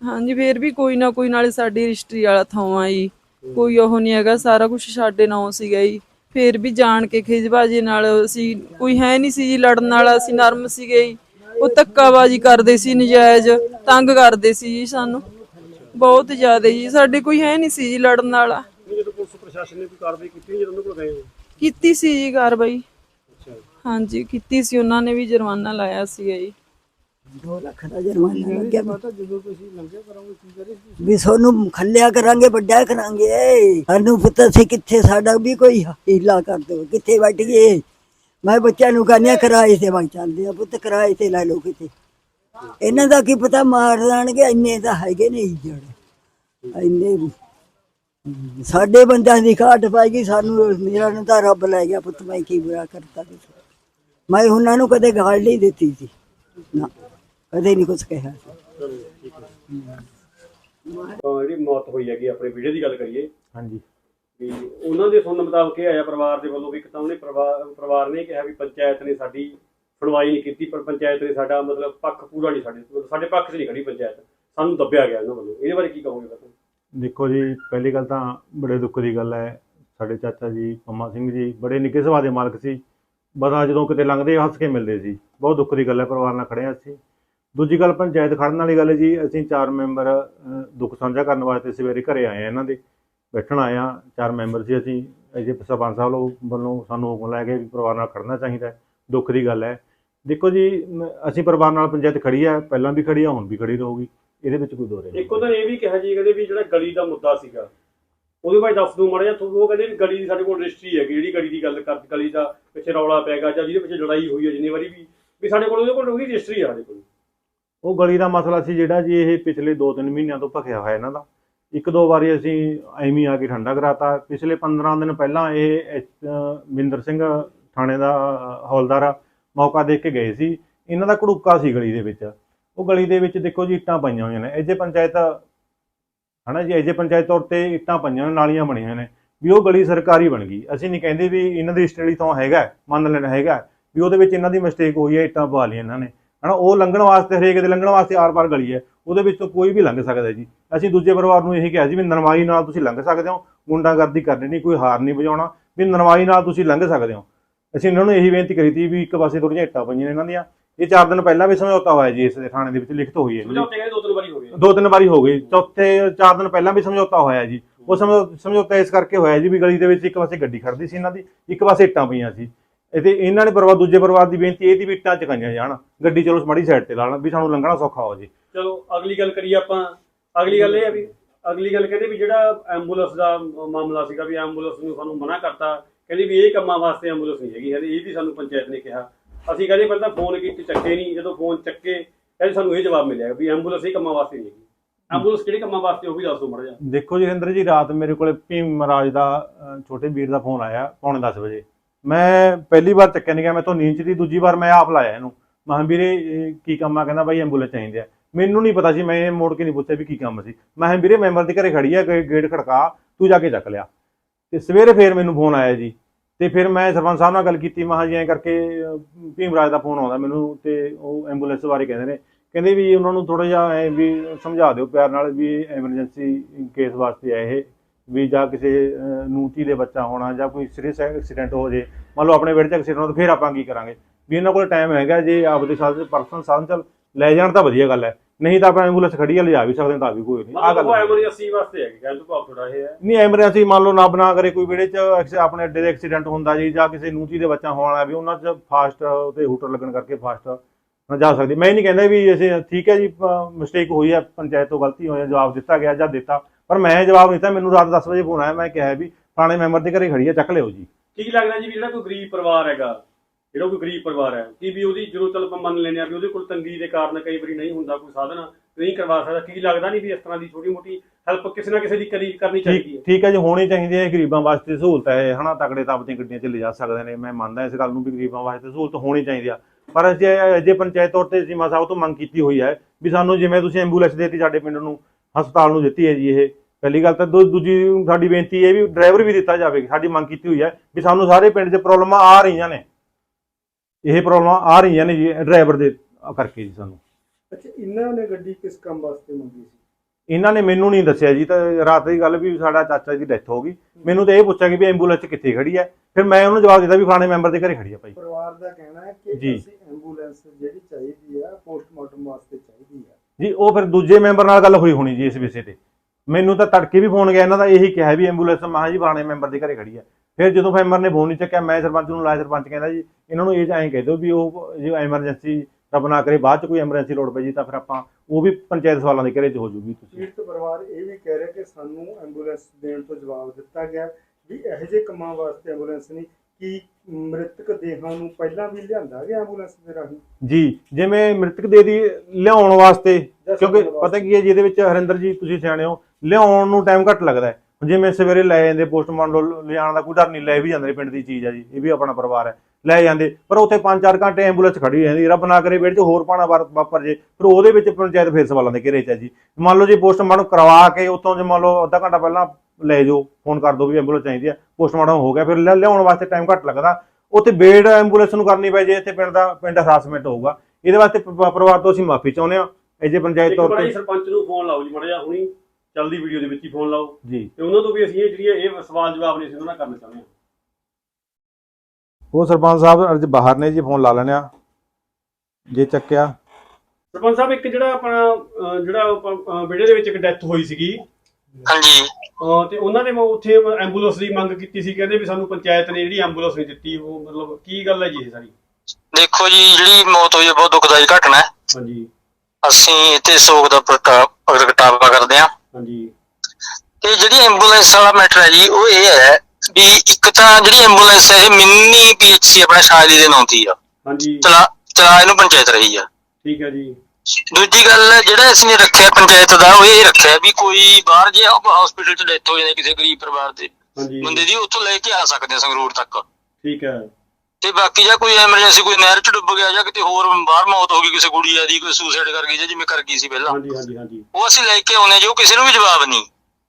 ਹਾਂਜੀ ਫੇਰ ਵੀ ਕੋਈ ਨਾ ਕੋਈ ਨਾਲੇ ਸਾਡੀ ਰਿਸ਼ਤਰੀ ਵਾਲਾ ਥਾਂ ਜੀ ਕੋਈ ਉਹ ਨਹੀਂ ਹੈਗਾ ਸਾਰਾ ਕੁਝ ਸਾਡੇ ਨਾਂ ਸੀਗਾ ਜੀ। ਫੇਰ ਵੀ ਜਾਣ ਕੇ ਖਿਜਬਾਜੀ ਨਾਲ ਅਸੀਂ ਕੋਈ ਹੈ ਨਹੀਂ ਸੀ ਜੀ ਲੜਨ ਵਾਲਾ ਅਸੀਂ ਨਰਮ ਸੀਗੇ ਜੀ। ਉਹ ਧੱਕਾਬਾਜੀ ਕਰਦੇ ਸੀ ਨਜਾਇਜ਼ ਤੰਗ ਕਰਦੇ ਸੀ ਜੀ ਸਾਨੂੰ। ਬਹੁਤ ਜ਼ਿਆਦਾ ਜੀ ਸਾਡੇ ਕੋਈ ਹੈ ਨਹੀਂ ਸੀ ਜੀ ਲੜਨ ਵਾਲਾ। ਨਹੀਂ ਜਦੋਂ ਪੁਲਿਸ ਪ੍ਰਸ਼ਾਸਨ ਨੇ ਕੋਈ ਕਾਰਵਾਈ ਕੀਤੀ ਨਹੀਂ ਜਦੋਂ ਉਹਨਾਂ ਕੋਲ ਗਏ ਹੋ ਕੀਤੀ ਸੀ ਜੀ ਕਾਰਵਾਈ। ਹਾਂਜੀ ਕੀਤੀ ਸੀ ਉਹਨਾਂ ਨੇ ਵੀ ਜੁਰਮਾਨਾ ਲਾਇਆ ਸੀਗਾ ਜੀ। 2 ਲੱਖ ਦਾ ਜੁਰਮਾਨਾ ਲੱਗਿਆ। ਮਾਤਾ ਜਦੋਂ ਤੁਸੀਂ ਲੰਘਿਆ ਕਰੋਗੇ ਕੀ ਕਰੇ ਵੀ ਤੁਹਾਨੂੰ ਖੱਲਿਆ ਕਰਾਂਗੇ ਵੱਡਾ ਕਰਾਂਗੇ ਸਾਨੂੰ ਪਤਾ ਸੀ ਕਿੱਥੇ ਸਾਡਾ ਵੀ ਕੋਈ ਹੀਲਾ ਕਰ ਦੋ ਕਿੱਥੇ ਬੈਠ ਗਏ? ਮੈਂ ਬੱਚਿਆਂ ਨੂੰ ਕਹਿੰਦਾ ਕਿਰਾਏ ਤੇ ਵਗ ਚੱਲਦੇ ਆ ਪੁੱਤ ਕਿਰਾਏ ਤੇ ਲੈ ਲਓ ਕਿਤੇ। ਇਹਨਾਂ ਦਾ ਕੀ ਪਤਾ ਮਾਰ ਦੇਣਗੇ ਇੰਨੇ ਤਾਂ ਹੈਗੇ ਨਹੀਂ ਜੜ ਇੰਨੇ ਵੀ। ਸਾਡੇ ਬੰਦਿਆਂ ਦੀ ਘਾਟ ਪੈ ਗਈ ਸਾਨੂੰ ਮੇਰਾ ਨੂੰ ਤਾਂ ਰੱਬ ਲੈ ਗਿਆ ਪੁੱਤ ਮੈਂ ਕੀ ਬੁਰਾ ਕਰਤਾ ਮੈਂ ਉਹਨਾਂ ਨੂੰ ਕਦੇ ਗਾਲ ਨਹੀਂ ਦਿੱਤੀ ਸੀ। ਨਾ। ਕਦੇ ਨਹੀਂ ਕੁਝ ਕਿਹਾ। ਤਾਂ ਜਿਹੜੀ ਮੌਤ ਹੋਈ ਹੈਗੀ ਆਪਣੇ ਵੀਡੀਓ ਦੀ ਗੱਲ ਕਰੀਏ। ਹਾਂਜੀ। ਵੀ ਉਹਨਾਂ ਦੇ ਸੁਣਨ ਮੁਤਾਬਕ ਇਹ ਆਇਆ ਪਰਿਵਾਰ ਦੇ ਵੱਲੋਂ ਵੀ ਇੱਕ ਤਾਂ ਉਹਨੇ ਪਰਿਵਾਰ ਪਰਿਵਾਰ ਨੇ ਕਿਹਾ ਵੀ ਪੰਚਾਇਤ ਨੇ ਸਾਡੀ ਸੁਣਵਾਈ ਨਹੀਂ ਕੀਤੀ ਪਰ ਪੰਚਾਇਤ ਨੇ ਸਾਡਾ ਮਤਲਬ ਪੱਖ ਪੂਰਾ ਨਹੀਂ ਸਾਡੇ ਸਾਡੇ ਪੱਖ 'ਚ ਨਹੀਂ ਖੜੀ ਪੰਚਾਇਤ। ਸਾਨੂੰ ਦੱਬਿਆ ਗਿਆ ਇਹਨਾਂ ਵੱਲੋਂ। ਇਹਦੇ ਬਾਰੇ ਕੀ ਕਹੋਗੇ ਤੁਸੀਂ ਦੇਖੋ ਜੀ ਪਹਿਲੀ ਗੱਲ ਤਾਂ ਬੜੇ ਦੁੱਖ ਦੀ ਗੱਲ ਹੈ। ਸਾਡੇ ਚਾਚਾ ਜੀ ਪੰਮਾ ਸਿੰਘ ਜੀ ਬੜੇ ਨਿੱਘੇ ਸੁਭਾਅ ਦੇ ਮਾਲਕ ਸੀ। ਬਦਾ ਜਦੋਂ ਕਿਤੇ ਲੰਘਦੇ ਹੱਸ ਕੇ ਮਿਲਦੇ ਸੀ। ਬਹੁਤ ਦੁੱਖ ਦੀ ਗੱਲ ਹੈ ਪਰਿਵਾਰ ਨਾਲ ਖੜੇ ਹਾਂ ਅਸੀਂ। ਦੂਜੀ ਗੱਲ ਪੰਚਾਇਤ ਖੜਨ ਵਾਲੀ ਗੱਲ ਹੈ ਜੀ, ਅਸੀਂ ਚਾਰ ਮੈਂਬਰ ਦੁੱਖ ਸਾਂਝਾ ਕਰਨ ਵਾਸਤੇ ਸਵੇਰੇ ਘਰੇ ਆਏ ਆ ਇਹਨਾਂ ਦੇ, ਬੈਠਣ ਆਏ ਆ ਚਾਰ ਮੈਂਬਰ ਸੀ ਅਸੀਂ, ਅਜੇ ਸਰਪੰਚ ਸਾਹਿਬ ਵੱਲੋਂ ਸਾਨੂੰ ਹੁਕਮ ਲੈ ਕੇ ਵੀ ਪਰਿਵਾਰ ਨਾਲ ਖੜਨਾ ਚਾਹੀਦਾ ਦੁੱਖ ਦੀ ਗੱਲ ਹੈ। ਦੇਖੋ ਜੀ ਅਸੀਂ ਪਰਿਵਾਰ ਨਾਲ ਪੰਚਾਇਤ ਖੜੀ ਹੈ, ਪਹਿਲਾਂ ਵੀ ਖੜੀ ਆ ਹੁਣ ਵੀ ਖੜੀ ਰਹੂਗੀ, ਇਹਦੇ ਵਿੱਚ ਕੋਈ ਦੋਰੇ ਨਹੀਂ ਇੱਕ ਉਹਨਾਂ ਨੇ ਇਹ ਵੀ ਕਿਹਾ ਜੀ, ਕਹਿੰਦੇ ਵੀ ਜਿਹੜਾ ਗਲੀ ਦਾ ਮੁੱਦਾ ਸੀਗਾ, ਉਹਦੇ ਬਾਰੇ ਦੱਸ ਦੂੰ ਮਾੜਾ ਜਿਹਾ ਤੁਹਾਨੂੰ ਉਹ ਕਹਿੰਦੇ ਵੀ ਗਲੀ ਦੀ ਸਾਡੇ ਕੋਲ ਰਜਿਸਟਰੀ ਹੈਗੀ, ਜਿਹੜੀ ਗਲੀ ਦੀ ਗੱਲ ਕਰ, ਗਲੀ ਦਾ ਪਿੱਛੇ ਰੌਲਾ ਪੈਗਾ ਜਾਂ ਜਿਹਦੇ ਪਿੱਛੇ ਲੜਾਈ ਹੋਈ ਹੈ ਜਿੰਨੀ ਵਾਰੀ ਵੀ ਵੀ ਸਾਡੇ ਕੋਲ ਉਹਦੇ ਕੋਲ ਉਹਦੀ ਰਜਿਸਟਰੀ ਆ ਸਾਡੇ ਕੋਲ। ਉਹ ਗਲੀ ਦਾ ਮਸਲਾ ਸੀ ਜਿਹੜਾ ਜੀ ਇਹ ਪਿਛਲੇ 2-3 ਮਹੀਨਿਆਂ ਤੋਂ ਭਖਿਆ ਹੋਇਆ ਇਹਨਾਂ ਦਾ। ਇੱਕ ਦੋ ਵਾਰੀ ਅਸੀਂ ਐਵੇਂ ਆ ਕੇ ਠੰਡਾ ਕਰਾਤਾ। ਪਿਛਲੇ 15 ਦਿਨ ਪਹਿਲਾਂ ਇਹ ਐਚ- ਮਿੰਦਰ ਸਿੰਘ ਥਾਣੇ ਦਾ ਹੌਲਦਾਰ ਮੌਕਾ ਦੇਖ ਕੇ ਗਏ ਸੀ। ਇਹਨਾਂ ਦਾ ਘੜੂਕਾ ਸੀ ਗਲੀ ਦੇ ਵਿੱਚ। ਉਹ ਗਲੀ ਦੇ ਵਿੱਚ ਦੇਖੋ ਜੀ ਇੱਟਾਂ ਪਾਈਆਂ ਹੋਈਆਂ ਨੇ। ਇਹਦੇ ਪੰਚਾਇਤ, ਹਨਾ ਜੀ ਇਹਦੇ ਪੰਚਾਇਤ ਤੌਰ ਤੇ ਇੱਟਾਂ ਪਾਈਆਂ ਨੇ, ਨਾਲੀਆਂ ਬਣੀਆਂ ਹੋਈਆਂ ਨੇ। ਵੀ ਉਹ ਗਲੀ ਸਰਕਾਰੀ ਬਣ ਗਈ। ਅਸੀਂ ਨਹੀਂ ਕਹਿੰਦੇ ਵੀ ਇਹਨਾਂ ਦੀ ਰਜਿਸਟਰੀ ਤੋਂ ਹੈਗਾ, ਮੰਨ ਲੈਣਾ ਹੈਗਾ। ਵੀ ਉਹਦੇ ਵਿੱਚ ਇਹਨਾਂ ਦੀ ਮਿਸਟੇਕ ਹੋਈ ਹੈ, ਇੱਟਾਂ ਪਵਾ ਲਈਆਂ ਇਹਨਾਂ ਨੇ। ਹਨਾ ਉਹ ਲੰਘਣ ਵਾਸਤੇ ਹਰੇਕ ਦੇ ਲੰਘਣ ਵਾਸਤੇ ਆਰ-ਪਾਰ ਗਲੀ ਹੈ। ਉਹਦੇ ਵਿੱਚ ਤੋਂ ਕੋਈ ਵੀ ਲੰਘ ਸਕਦਾ ਜੀ। ਅਸੀਂ ਦੂਜੇ ਪਰਿਵਾਰ ਨੂੰ ਇਹੀ ਕਿਹਾ ਸੀ ਵੀ ਨਰਮਾਈ ਨਾਲ ਤੁਸੀਂ ਲੰਘ ਸਕਦੇ ਹੋ ਗੁੰਡਾਗਰਦੀ ਕਰਨੀ ਨਹੀਂ ਕੋਈ ਹਾਰ ਨਹੀਂ ਵਜਾਉਣਾ। ਵੀ ਨਰਮਾਈ ਨਾਲ ਤੁਸੀਂ ਲੰਘ ਸਕਦੇ ਹੋ। ਅਸੀਂ ਇਹਨਾਂ ਨੂੰ ਇਹੀ ਬੇਨਤੀ ਕਰੀ ਸੀ ਵੀ ਇੱਕ ਪਾਸੇ ਥੋੜ੍ਹੀਆਂ ਇੱਟਾਂ ਪਈਆਂ ਨੇ ਇਹਨਾਂ ਦੀਆਂ। ਇਹ ਚਾਰ ਦਿਨ ਪਹਿਲਾਂ ਵੀ ਸਮਝੌਤਾ ਹੋਇਆ ਜੀ ਇਸ ਦੇ ਥਾਣੇ ਦੇ ਵਿੱਚ ਲਿਖਤ ਹੋਈ ਹੈ ਜੀ। ਦੋ ਤਿੰਨ ਵਾਰੀ ਹੋ ਗਏ। ਦੋ ਤਿੰਨ ਵਾਰੀ ਹੋ ਗਈ ਚੌਥੇ ਚਾਰ ਦਿਨ ਪਹਿਲਾਂ ਵੀ ਸਮਝੌਤਾ ਹੋਇਆ ਜੀ। ਉਹ ਸਮਝੌ- ਸਮਝੌਤਾ ਇਸ ਕਰਕੇ ਹੋਇਆ ਜੀ ਵੀ ਗਲੀ ਦੇ ਵਿੱਚ ਇੱਕ ਪਾਸੇ ਗੱਡੀ ਖੜਦੀ ਸੀ ਇਹਨਾਂ ਦੀ ਇੱਕ ਪਾਸੇ ਇੱਟਾਂ ਪਈਆਂ ਸੀ। ਇਹ ਤੇ ਇਹਨਾਂ ਨੇ ਪਰਿਵਾਰ ਦੂਜੇ ਪਰਿਵਾਰ ਦੀ ਬੇਨਤੀ ਇਹ ਦੀ ਵੀ ਇੱਟਾਂ ਚਕਾਈਆਂ ਜਾਣ। ਗੱਡੀ ਚਲੋ ਮਾੜੀ ਸਾਈਡ ਤੇ ਲੈਣ ਵੀ ਸਾਨੂੰ ਲੰਘਣਾ ਸੌਖਾ ਹੋ ਜੀ। ਚਲੋ ਅਗਲੀ ਗੱਲ ਕਰੀਏ ਆਪਾਂ। ਅਗਲੀ ਗੱਲ ਇਹ ਹੈ ਵੀ ਅਗਲੀ ਗੱਲ ਕਹਿੰਦੇ ਵੀ ਜਿਹੜਾ ਐਂਬੂਲੈਂਸ ਦਾ ਮਾਮਲਾ ਸੀਗਾ ਵੀ ਐਂਬੂਲੈਂਸ ਨੂੰ ਸਾਨੂੰ ਮਨਾ ਕਰਤਾ ਕਹਿੰਦੇ ਵੀ ਇਹ ਕੰਮਾਂ ਵਾਸਤੇ ਐਂਬੂਲੈਂਸ ਨਹੀਂ ਹੈਗੀ। ਕਹਿੰਦੇ ਇਹ ਵੀ ਸਾਨੂੰ ਪੰਚਾਇਤ ਨੇ ਕਿਹਾ। ਅਸੀਂ ਕਹਿੰਦੇ ਪਹਿਲਾਂ ਫੋਨ ਕੀਤੀ ਚੱਕੇ ਨਹੀਂ। ਜਦੋਂ ਫੋਨ ਚੱਕੇ ਕਹਿੰਦੇ ਸਾਨੂੰ ਇਹ ਜਵਾਬ ਮਿਲਿਆ ਵੀ ਐਂਬੂਲੈਂਸ ਇਹ ਕੰਮਾਂ ਵਾਸਤੇ ਨਹੀਂ ਹੈਗੀ। ਐਂਬੂਲੈਂਸ ਕਿਹੜੇ ਕੰਮਾਂ ਵਾਸਤੇ ਉਹ ਵੀ ਦੱਸੋ ਮੜਾ ਜਾ ਦੇਖੋ ਜੀ ਹਰਿੰਦਰ ਜੀ ਰਾਤ ਮੇਰੇ ਕੋਲੇ ਭੀਮ ਮਹਾਰਾਜ ਦਾ ਛੋਟੇ ਵੀਰ ਦਾ ਫੋਨ ਆਇਆ ਪੌਣੇ 10 ਵਜੇ। ਮੈਂ ਪਹਿਲੀ ਵਾਰ ਚੱਕਿਆ ਨਹੀਂ ਗਿਆ, ਮੈਂ ਤੋਂ ਨੀਂਦ ਚ ਦੀ ਦੂਜੀ ਵਾਰ ਮੈਂ ਆਪ ਲਾਇਆ ਇਹਨੂੰ। ਮਾਂ ਵੀਰੇ ਕੀ ਕੰਮ ਆ? ਕਹਿੰਦਾ ਬਾਈ ਐਂਬੂਲੈਂਸ ਚਾਹੀਦੀ ਆ। ਮੈਨੂੰ ਨਹੀਂ ਪਤਾ ਸੀ, ਮੈਂ ਇਹ ਮੋੜ ਕੇ ਨਹੀਂ ਪੁੱਛਿਆ ਵੀ ਕੀ ਕੰਮ ਸੀ। ਮੈਂ ਕਿਹਾ ਵੀਰੇ ਮੈਂਬਰ ਦੇ ਘਰੇ ਖੜੀ ਆ ਗੇਟ ਖੜਕਾ, ਤੂੰ ਜਾ ਕੇ ਚੱਕ ਲਿਆ। ਤੇ ਸਵੇਰੇ ਫੇਰ ਮੈਨੂੰ ਫੋਨ ਆਇਆ ਜੀ। ਤੇ ਫਿਰ ਮੈਂ ਸਰਪੰਚ ਸਾਹਿਬ ਨਾਲ ਗੱਲ ਕੀਤੀ, ਮੈਂ ਜੀ ਐਂ ਕਰਕੇ ਭੀਮ ਰਾਜ ਦਾ ਫੋਨ ਆਉਂਦਾ ਮੈਨੂੰ, ਤੇ ਉਹ ਐਂਬੂਲੈਂਸ ਬਾਰੇ ਕਹਿੰਦੇ ਨੇ। ਕਹਿੰਦੇ ਵੀ ਉਹਨਾਂ ਨੂੰ ਥੋੜਾ ਜਿਹਾ ਐਂ ਵੀ ਸਮਝਾ ਦਿਓ ਪਿਆਰ ਨਾਲ ਵੀ ਐਮਰਜੈਂਸੀ ਕੇਸ ਵਾਸਤੇ ਆ ਇਹ। ਵੀ ਜਾਂ ਕਿਸੇ ਅਹ, ਨੂੰ ਧੀ ਦੇ ਬੱਚਾ ਹੋਣਾ ਜਾਂ ਕੋਈ ਸੀਰੀਅਸ ਐਕਸੀਡੈਂਟ ਹੋ ਜੇ ਮੰਨ ਲਓ ਆਪਣੇ ਵਿਹੜੇ 'ਚ ਐਕਸੀਡੈਂਟ ਹੋ ਤਾਂ ਫਿਰ ਆਪਾਂ ਕੀ ਕਰਾਂਗੇ? ਵੀ ਇਹਨਾਂ ਕੋਲ ਟਾਈਮ ਹੈਗਾ ਜੇ ਆਪਦੇ ਸਾਥ ਪਰਸਨਲ ਸਾਧਨ ਚੱਲ ਲੈ ਜਾਣ ਤਾਂ ਵਧੀਆ ਗੱਲ ਹੈ। ਨਹੀਂ ਤਾਂ ਆਪਾਂ ਐਂਬੂਲੈਂਸ ਖੜੀ ਆ ਲਿਜਾ ਵੀ ਸਕਦੇ ਤਾਂ ਵੀ ਕੋਈ ਨਹੀਂ। ਆ ਗੱਲ। ਐਮਰਜੈਂਸੀ ਵਾਸਤੇ ਹੈਗੀ ਕਹਿੰਦੇ ਭਾਵ ਥੋੜਾ ਇਹ ਹੈ। ਨਹੀਂ ਐਮਰਜੈਂਸੀ ਮੰਨ ਲਓ ਨਾ ਬਣਾ ਕਰੇ ਕੋਈ ਵਿਹੜੇ 'ਚ ਆਪਣੇ ਅੱਡੇ ਦੇ ਐਕਸੀਡੈਂਟ ਹੁੰਦਾ ਜੀ ਜਾਂ ਕਿਸੇ ਨੂੰ ਧੀ ਦੇ ਬੱਚਾ ਹੋਣ ਵਾਲਾ ਵੀ ਉਹਨਾਂ 'ਚ ਫਾਸਟ ਤੇ ਹੂਟਰ ਲੱਗਣ ਕਰਕੇ ਫਾਸਟ ਨਾ ਜਾ ਸਕਦੀ। ਮੈਂ ਨਹੀਂ ਕਹਿੰਦਾ ਵੀ ਅਸੀਂ ਠੀਕ ਹੈ ਜੀ ਮਿਸਟੇਕ ਹੋਈ ਹੈ ਪੰਚਾਇਤ ਤੋਂ ਗਲਤੀ ਹੋਈ ਹੈ ਜਵਾਬ ਦਿੱਤਾ ਗਿਆ ਜਾਂ ਦਿੱਤਾ। ਪਰ ਮੈਂ ਜਵਾਬ ਨਹੀਂ ਦਿੱਤਾ ਮੈਨੂੰ ਰਾਤ 10 ਵਜੇ ਫੋਨ ਆਇਆ ਮੈਂ ਕਿਹਾ ਵੀ ਫਲਾਣੇ ਮੈਂਬਰ ਦੇ ਘਰੇ ਖੜੀ ਹੈ ਚੱਕ ਲਿਓ ਜੀ। ਕੀ ਲੱਗਦਾ ਜੀ ਵੀ ਜਿਹੜਾ ਕੋਈ ਗਰੀਬ ਪਰਿਵਾਰ ਹੈਗਾ ਜਿਹੜਾ ਕੋਈ ਗਰੀਬ ਪਰਿਵਾਰ ਹੈ ਕੀ ਵੀ ਉਹਦੀ ਚਲ ਆਪਾਂ ਮੰਨ ਲੈਂਦੇ ਆ ਵੀ ਉਹਦੇ ਕੋਲ ਤੰਗੀ ਦੇ ਕਾਰਨ ਕਈ ਵਾਰੀ ਨਹੀਂ ਹੁੰਦਾ ਕੋਈ ਸਾਧਨ ਨਹੀਂ ਕਰਵਾ ਸਕਦਾ ਕੀ ਲੱਗਦਾ ਨਹੀਂ ਵੀ ਇਸ ਤਰ੍ਹਾਂ ਦੀ ਛੋਟੀ ਮੋਟੀ ਹੈਲਪ ਕਿਸੇ ਨਾ ਕਿਸੇ ਦੀ ਕਰੀ ਕਰਨੀ ਚਾਹੀਦੀ ਹੈ? ਠੀਕ ਹੈ ਜੀ ਹੋਣੀ ਚਾਹੀਦੀ ਹੈ ਗਰੀਬਾਂ ਵਾਸਤੇ ਸਹੂਲਤ ਹੈ ਹਨਾ ਤਕੜੇ ਤਾਂ ਆਪਣੀਆਂ ਗੱਡੀਆਂ 'ਚ ਲਿਜਾ ਸਕਦੇ ਨੇ ਮੈਂ ਮੰਨਦਾ ਇਸ ਗੱਲ ਨੂੰ ਵੀ ਗਰੀਬਾਂ ਵਾਸਤੇ ਸਹੂਲਤ ਹੋਣੀ ਚਾਹੀਦੀ ਆ। ਪਰ ਜੇ ਜੇ ਪੰਚਾਇਤ ਤੌਰ ਤੇ ਸੀਮਾ ਸਾਹਿਬ ਤੋਂ ਮੰਗ ਕੀਤੀ ਹੋਈ ਹੈ ਵੀ ਸਾਨੂੰ ਜਿਵੇਂ ਤੁਸੀਂ ਐਂਬੂਲੈਂਸ ਦੇਤੀ ਸਾਡੇ ਪਿੰਡ ਨੂੰ ਹਸਪਤਾਲ ਨੂੰ ਦਿੱਤੀ ਹੈ ਜੀ ਇਹ। ਪਹਿਲੀ ਗੱਲ ਤਾਂ ਦੂ- ਦੂਜੀ ਸਾਡੀ ਬੇਨਤੀ ਇਹ ਵੀ ਡਰਾਈਵਰ ਵੀ ਦਿੱਤਾ ਜਾਵੇ ਸਾਡੀ ਮੰਗ ਕੀਤੀ ਹੋਈ ਹੈ ਵੀ ਸਾਨੂੰ ਸਾਰੇ ਪਿੰਡ 'ਚ ਪ੍ਰੋਬਲਮਾਂ ਆ ਰਹੀਆਂ ਨੇ। ਇਹ ਪ੍ਰੋਬਲਮਾਂ ਆ ਰਹੀਆਂ ਨੇ ਜੀ ਡਰਾਈਵਰ ਦੇ ਕਰਕੇ ਜੀ ਸਾਨੂੰ। ਅੱਛਾ ਇਹਨਾਂ ਨੇ ਗੱਡੀ ਕਿਸ ਕੰਮ ਵਾਸਤੇ ਮੰਗੀ ਸੀ? ਇਹਨਾਂ ਨੇ ਮੈਨੂੰ ਨਹੀਂ ਦੱਸਿਆ ਜੀ ਤਾਂ ਰਾਤ ਦੀ ਗੱਲ ਵੀ ਸਾਡਾ ਚਾਚਾ ਜੀ ਡੈਥ ਹੋ ਗਈ। ਮੈਨੂੰ ਤਾਂ ਇਹ ਪੁੱਛਿਆ ਕਿ ਵੀ ਐਂਬੂਲੈਂਸ ਕਿੱਥੇ ਖੜੀ ਹੈ? ਫਿਰ ਮੈਂ ਉਹਨੂੰ ਜਵਾਬ ਦਿੱਤਾ ਵੀ ਫਲਾਣੇ ਮੈਂਬਰ ਦੇ ਘਰੇ ਖੜੀ ਹੈ ਭਾਈ। ਪਰਿਵਾਰ ਦਾ ਕਹਿਣਾ ਹੈ ਕਿ। ਅਸੀਂ ਐਂਬੂਲੈਂਸ ਜਿਹੜੀ ਚਾਹੀਦੀ ਆ ਪੋਸਟਮਾਰਟਮ ਵਾਸਤੇ ਜੀ, ਉਹ ਫਿਰ ਦੂਜੇ ਮੈਂਬਰ ਨਾਲ ਗੱਲ ਹੋਈ ਹੋਣੀ ਜੀ ਇਸ ਵਿਸ਼ੇ ਤੇ। ਮੈਨੂੰ ਤਾਂ ਤੜਕੇ ਵੀ ਫੋਨ ਗਿਆ, ਇਹਨਾਂ ਦਾ ਇਹੀ ਕਿਹਾ ਵੀ ਐਂਬੂਲੈਂਸ ਮਹਾਂ ਜੀ ਫਲਾਣੇ ਮੈਂਬਰ ਦੇ ਘਰੇ ਖੜੀ ਹੈ ਫਿਰ ਜਦੋਂ ਮੈਂਬਰ ਨੇ ਫੋਨ ਨਹੀਂ ਚੱਕਿਆ, ਮੈਂ ਸਰਪੰਚ ਨੂੰ ਲਾਇਆ ਸਰਪੰਚ ਕਹਿੰਦਾ ਜੀ, ਇਹਨਾਂ ਨੂੰ ਇਹ ਐਂ ਕਹਿ ਦਿਓ ਵੀ ਉਹ ਜੇ ਐਮਰਜੈਂਸੀ ਰੱਬ ਨਾ ਕਰੇ, ਬਾਅਦ ਚ ਕੋਈ ਐਮਰਜੈਂਸੀ ਲੋੜ ਪਈ ਜੀ, ਤਾਂ ਫਿਰ ਆਪਾਂ ਉਹ ਵੀ ਪੰਚਾਇਤ ਸਵਾਲਾਂ ਦੇ ਘਰੇ ਚ ਹੋ ਜੂਗੀ ਤੁਸੀਂ। ਪੀੜਤ ਪਰਿਵਾਰ ਇਹ ਵੀ ਕਹਿ ਰਿਹਾ ਕਿ ਸਾਨੂੰ ਐਂਬੂਲੈਂਸ ਦੇਣ ਤੋਂ ਜਵਾਬ ਦਿੱਤਾ ਗਿਆ ਵੀ ਇਹੋ ਜਿਹੇ ਕੰਮਾਂ ਵਾਸਤੇ ਐਂਬੂਲੈਂਸ ਨਹੀਂ ਕਿ ਮ੍ਰਿਤਕ ਦੇਹਾਂ ਨੂੰ ਪਹਿਲਾਂ ਵੀ ਲਿਆਂਦਾ ਗਿਆ ਐਂਬੂਲੈਂਸ ਦੇ ਰਾਹੀਂ? ਜੀ ਜਿਵੇਂ ਮ੍ਰਿਤਕ ਦੇ ਦੀ ਲਿਆਉਣ ਵਾਸਤੇ ਕਿਉਂਕਿ। ਪਤਾ ਕੀ ਹੈ ਜਿਹਦੇ ਵਿੱਚ ਹਰਿੰਦਰ ਜੀ ਤੁਸੀਂ ਸਿਆਣੇ ਹੋ ਲਿਆਉਣ ਨੂੰ ਟਾਈਮ ਘੱਟ ਲੱਗਦਾ ਹੈ। ਜਿਵੇਂ ਸਵੇਰੇ ਲੈ ਜਾਂਦੇ ਪੋਸਟਮਾਰਟਮ ਲਿਜਾਣ ਦਾ ਕੋਈ ਡਰ ਨਹੀਂ ਲੈ ਵੀ ਜਾਂਦੇ ਪਿੰਡ ਦੀ ਚੀਜ਼ ਆ ਜੀ ਇਹ ਵੀ ਆਪਣਾ ਪਰਿਵਾਰ ਹੈ ਲੈ ਜਾਂਦੇ। ਪਰ ਉੱਥੇ 5-4 ਘੰਟੇ ਐਂਬੂਲੈਂਸ ਖੜੀ ਰਹਿੰਦੀ ਰੱਬ ਨਾ ਕਰੇ ਵੇੜ 'ਚ ਹੋਰ ਪਾਣਾ ਵਾਪਰ ਜੇ ਫਿਰ ਉਹਦੇ ਵਿੱਚ ਪੰਚਾਇਤ ਫੇਰ ਸਵਾਲਾਂ ਦੇ ਘੇਰੇ 'ਚ ਹੈ ਜੀ। ਮੰਨ ਲਓ ਜੀ ਪੋਸਟਮਾਰਟਮ ਕਰਵਾ ਕੇ ਉੱਥੋਂ ਜੇ ਮੰਨ ਲਓ ਅੱਧਾ ਘੰਟਾ ਪਹਿਲਾਂ ਲੈ ਜਾਓ ਫੋਨ ਕਰ ਦਿਓ ਵੀ ਐਂਬੂਲੈਂਸ ਚਾਹੀਦੀ ਹੈ ਪੋਸਟਮਾਰਟਮ ਹੋ ਗਿਆ ਫਿਰ ਲਿਆ- ਲਿਆਉਣ ਵਾਸਤੇ ਟਾਈਮ ਘੱਟ ਲੱਗਦਾ। ਉੱਥੇ ਬੇਡ ਐਂਬੂਲੈਂਸ ਨੂੰ ਕਰਨੀ ਪੈ ਜੇ ਇੱਥੇ ਪਿੰਡ ਦਾ ਪਿੰਡ ਹਰਾਸਮੈਂਟ ਹੋਊਗਾ। ਇਹਦੇ ਵਾਸਤੇ ਪ- ਪਰਿਵਾਰ ਤੋਂ ਅਸੀਂ ਮਾਫੀ ਚਾਹੁੰਦੇ ਹਾਂ। ਇਹ ਜੇ ਪੰਚਾਇਤ ਇੱਕ ਤੌਰ ਬੜਾ ਤੇ ਸਰਪੰਚ ਨੂੰ ਫੋਨ ਲਾਓ ਜੀ ਮੜਾ ਜਾ ਹੁਣੀ ਚੱਲਦੀ ਵੀਡੀਓ ਦੇ ਵਿੱਚ ਹੀ ਫੋਨ ਲਾਓ। ਜੀ। ਤੇ ਉਹਨਾਂ ਤੋਂ ਵੀ ਅਸੀਂ ਇਹ ਜਿਹੜੀ ਇਹ ਸਵਾਲ ਜਵਾਬ ਨਹੀਂ ਸੀ ਉਹਨਾਂ ਨਾਲ ਕਰਨਾ ਚਾਹੁੰਦੇ ਹਾਂ। ਉਹ ਸਰਪੰਚ ਸਾਹਿਬ ਅੱਜ ਬਾਹਰ ਨੇ ਜੀ ਫੋਨ ਲਾ ਲੈਣੇ ਆ। ਜੇ ਚੱਕਿਆ। ਸਰਪੰਚ ਸਾਹਿਬ ਇੱਕ ਜਿਹੜਾ ਆਪਣਾ ਅਹ, ਜਿਹੜਾ ਆਪਾਂ, ਅਹ, ਵਿਹੜੇ ਦੇ ਵਿੱਚ ਇੱਕ ਡੈਥ ਹੋਈ ਸੀਗੀ। ਹਾਂਜੀ। ਅਹ, ਤੇ ਉਹਨਾਂ ਨੇ ਉੱਥੇ ਐਂਬੂਲੈਂਸ ਦੀ ਮੰਗ ਕੀਤੀ ਸੀ ਕਹਿੰਦੇ ਵੀ ਸਾਨੂੰ ਪੰਚਾਇਤ ਨੇ ਜਿਹੜੀ ਐਂਬੂਲੈਂਸ ਨਹੀਂ ਦਿੱਤੀ ਉਹ ਮਤਲਬ ਕੀ ਗੱਲ ਹੈ ਜੀ ਇਹ ਸਾਰੀ? ਦੇਖੋ ਜੀ ਜਿਹੜੀ ਮੌਤ ਹੋਈ ਹੈ ਬਹੁਤ ਦੁਖਦਾਈ ਘਟਨਾ ਹੈ। ਹਾਂਜੀ। ਅਸੀਂ ਇੱਥੇ ਸੋਗ ਦਾ ਪ੍ਰਗਟਾ- ਪ੍ਰਗਟਾਵਾ ਕਰਦੇ ਹਾਂ। ਹਾਂਜੀ। ਤੇ ਜਿਹੜੀ ਐਂਬੂਲੈਂਸ ਵਾਲਾ ਮੈਟਰ ਹੈ ਜੀ ਉਹ ਇਹ ਹੈ ਵੀ ਇੱਕ ਤਾਂ ਜਿਹੜੀ ਐਂਬੂਲੈਂਸ ਹੈ ਇਹ ਮਿੰਨੀ ਪੀਐਚਸੀ ਆਪਣੇ ਸ਼ਾਇਲੀ ਦੇ ਨਾਂ ਦੀ ਆ। ਹਾਂਜੀ। ਚਲਾ ਚਲਾ ਇਹਨੂੰ ਪੰਚਾਇਤ ਰਹੀ ਆ। ਠੀਕ ਹੈ ਜੀ। ਦੂਜੀ ਗੱਲ ਜਿਹੜਾ ਅਸੀਂ ਨੇ ਰੱਖਿਆ ਪੰਚਾਇਤ ਦਾ ਉਹ ਇਹ ਰੱਖਿਆ ਵੀ ਕੋਈ ਬਾਹਰ ਜੇ ਹਸਪੀਟਲ ਚ ਡੈਥ ਹੋ ਜਾਂਦੀ ਕਿਸੇ ਗਰੀਬ ਪਰਿਵਾਰ ਦੇ ਹਾਂਜੀ ਬੰਦੇ ਦੀ ਉੱਥੋਂ ਲੈ ਕੇ ਆ ਸਕਦੇ ਆ ਸੰਗਰੂਰ ਤੱਕ। ਠੀਕ ਹੈ। ਤੇ ਬਾਕੀ ਜਾਂ ਕੋਈ ਐਮਰਜੈਂਸੀ ਕੋਈ ਨਹਿਰ ਚ ਡੁੱਬ ਗਿਆ ਜਾਂ ਕਿਤੇ ਹੋਰ ਬਾਹਰ ਮੌਤ ਹੋ ਗਈ ਕਿਸੇ ਗੁੜੀਆ ਦੀ ਕੋਈ ਸੁਸਾਈਡ ਕਰ ਗਈ ਜਾਂ ਜਿਵੇਂ ਕਰ ਗਈ ਸੀ ਪਹਿਲਾਂ। ਹਾਂਜੀ ਹਾਂਜੀ ਹਾਂਜੀ। ਉਹ ਅਸੀਂ ਲੈ ਕੇ ਆਉਨੇ ਜੋ ਕਿਸੇ ਨੂੰ ਵੀ ਜਵਾਬ ਨਹੀਂ।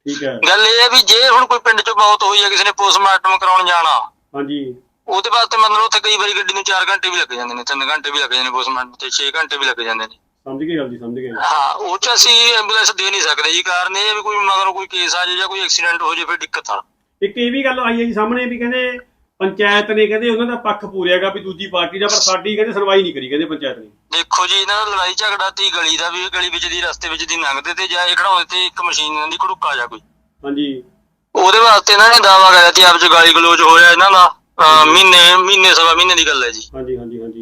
ਠੀਕ ਹੈ। ਗੱਲ ਇਹ ਹੈ ਵੀ ਜੇ ਹੁਣ ਕੋਈ ਪਿੰਡ 'ਚ ਮੌਤ ਹੋਈ ਹੈ ਕਿਸੇ ਨੇ ਪੋਸਟਮਾਰਟਮ ਕਰਾਉਣ ਜਾਣਾ ਹਾਂਜੀ। ਉਹਦੇ ਵਾਸਤੇ ਮੰਨ ਲਓ ਉੱਥੇ ਕਈ ਵਾਰੀ ਗੱਡੀ ਨੂੰ 4 ਘੰਟੇ ਵੀ ਲੱਗ ਜਾਂਦੇ ਨੇ 3 ਘੰਟੇ ਵੀ ਲੱਗ ਜਾਂਦੇ ਨੇ ਪੋਸਟਮਾਰਟਮ ਤੇ 6 ਘੰਟੇ ਵੀ ਲੱਗ ਜਾਂਦੇ ਨੇ। ਸਮਝ ਗਏ ਗੱਲ ਜੀ ਸਮਝ ਗਏ। ਹਾਂ ਉਹ 'ਚ ਅਸੀਂ ਐਂਬੂਲੈਂਸ ਦੇ ਨਹੀਂ ਸਕਦੇ ਜੀ ਕਾਰਨ ਇਹ ਹੈ ਵੀ ਕੋਈ ਮਗਰੋਂ ਕੋਈ ਕੇਸ ਆ ਜਾਏ ਜਾਂ ਕੋਈ ਐਕਸੀਡੈਂਟ ਹੋ ਜਾਏ ਫਿਰ ਦਿੱਕਤ ਆ। ਇੱਕ ਇਹ ਵੀ ਗੱਲ ਆਈ ਹੈ ਜੀ ਸਾਹਮਣੇ ਵੀ ਕਹਿੰਦੇ ਪੰਚਾਇਤ ਨੇ ਕਹਿੰਦੇ ਉਹਨਾਂ ਦਾ ਪੱਖ ਪੂਰਿਆਗਾ ਵੀ ਦੂਜੀ ਪਾਰਟੀ ਦਾ ਪਰ ਸਾਡੀ ਕਹਿੰਦੇ ਸੁਣਵਾਈ ਨਹੀਂ ਕਰੀ ਕਹਿੰਦੇ ਪੰਚਾਇਤ ਨੇ। ਦੇਖੋ ਜੀ ਇਹਨਾਂ ਦਾ ਲੜਾਈ ਝਗੜਾ ਤੀ ਗਲੀ ਦਾ ਵੀ ਗਲੀ ਵਿੱਚ ਦੀ ਰਸਤੇ ਵਿੱਚ ਦੀ ਲੰਘਦੇ ਤੇ ਜਾਂ ਇਹ ਖੜਾਉਂਦੇ ਤੇ ਇੱਕ ਮਸ਼ੀਨ ਦੀ ਘੜੁੱਕਾ ਜਾ ਕੋਈ। ਹਾਂਜੀ। ਉਹਦੇ ਵਾਸਤੇ ਇਹਨਾਂ ਨੇ ਦਾਵਾ ਕਰਿਆ ਸੀ ਆਪ ਚ ਗਾਲੀ ਗਲੋਚ ਹੋਇਆ ਇਹਨਾਂ ਦਾ ਅਹ ਮਹੀਨੇ ਮਹੀਨੇ ਸਵਾ ਮਹੀਨੇ ਦੀ ਗੱਲ ਹੈ ਜੀ। ਹਾਂਜੀ ਹਾਂਜੀ ਹਾਂਜੀ।